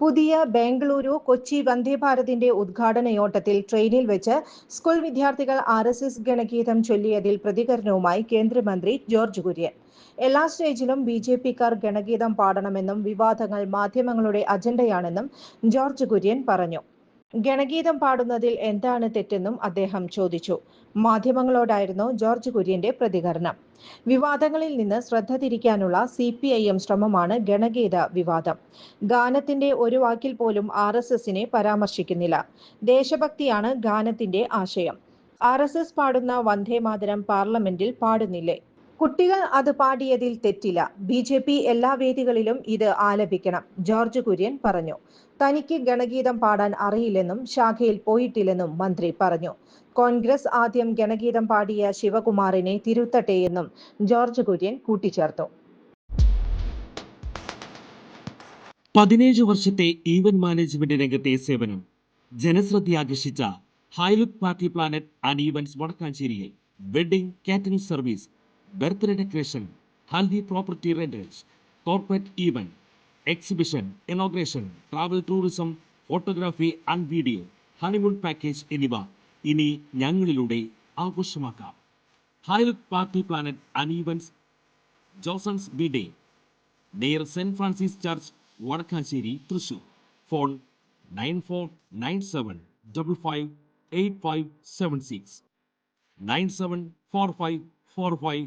പുതിയ ബംഗളൂരു കൊച്ചി വന്ദേ ഭാരതിന്റെ ഉദ്ഘാടനയോട്ടത്തിൽ ട്രെയിനിൽ വെച്ച് സ്കൂൾ വിദ്യാർത്ഥികൾ ആർ എസ് എസ് ഗണഗീതം ചൊല്ലിയതിൽ പ്രതികരണവുമായി കേന്ദ്രമന്ത്രി ജോർജ് കുര്യൻ. എല്ലാ സ്റ്റേജിലും ബി ജെ പിക്കാർ ഗണഗീതം പാടണമെന്നും വിവാദങ്ങൾ മാധ്യമങ്ങളുടെ അജണ്ടയാണെന്നും ജോർജ് കുര്യൻ പറഞ്ഞു. ഗണഗീതം പാടുന്നതിൽ എന്താണ് തെറ്റെന്നും അദ്ദേഹം ചോദിച്ചു. മാധ്യമങ്ങളോടായിരുന്നു ജോർജ് കുര്യന്റെ പ്രതികരണം. വിവാദങ്ങളിൽ നിന്ന് ശ്രദ്ധ തിരിക്കാനുള്ള സി പി ഐ എം ശ്രമമാണ് ഗണഗീത വിവാദം. ഗാനത്തിന്റെ ഒരു വാക്കിൽ പോലും ആർ എസ് എസിനെ പരാമർശിക്കുന്നില്ല. ദേശഭക്തിയാണ് ഗാനത്തിന്റെ ആശയം. ആർ എസ് എസ് പാടുന്ന വന്ദേ മാതരം പാർലമെന്റിൽ പാടുന്നില്ലേ? കുട്ടികൾ അത് പാടിയതിൽ തെറ്റില്ല. ബി ജെ പി എല്ലാ വേദികളിലും ഇത് ആലപിക്കണം ജോർജ് കുര്യൻ പറഞ്ഞു. തനിക്ക് ഗണഗീതം പാടാൻ അറിയില്ലെന്നും ശാഖയിൽ പോയിട്ടില്ലെന്നും മന്ത്രി പറഞ്ഞു. കോൺഗ്രസ് ആദ്യം ഗണഗീതം പാടിയ ശിവകുമാറിനെ തിരുത്തട്ടെയെന്നും ജോർജ് കുര്യൻ കൂട്ടിച്ചേർത്തു. പതിനേഴ് വർഷത്തെ ഈവന്റ് മാനേജ്മെന്റ് രംഗത്തെ സേവനം. ജനശ്രദ്ധയാകർഷിച്ച Highlook party planet and events വടക്കാഞ്ചേരിയിൽ wedding catering service birthday decoration Haldi property renters corporate event exhibition inauguration travel tourism photography and video honeymoon package എന്നിവ ഇനി ഞങ്ങളിലൂടെ ആഘോഷമാക്കാം. Highlook party planet events Josons B day near Saint Francis church Vadakkassery Thrissur phone nine four nine seven double five eight five seven six nine seven four five four five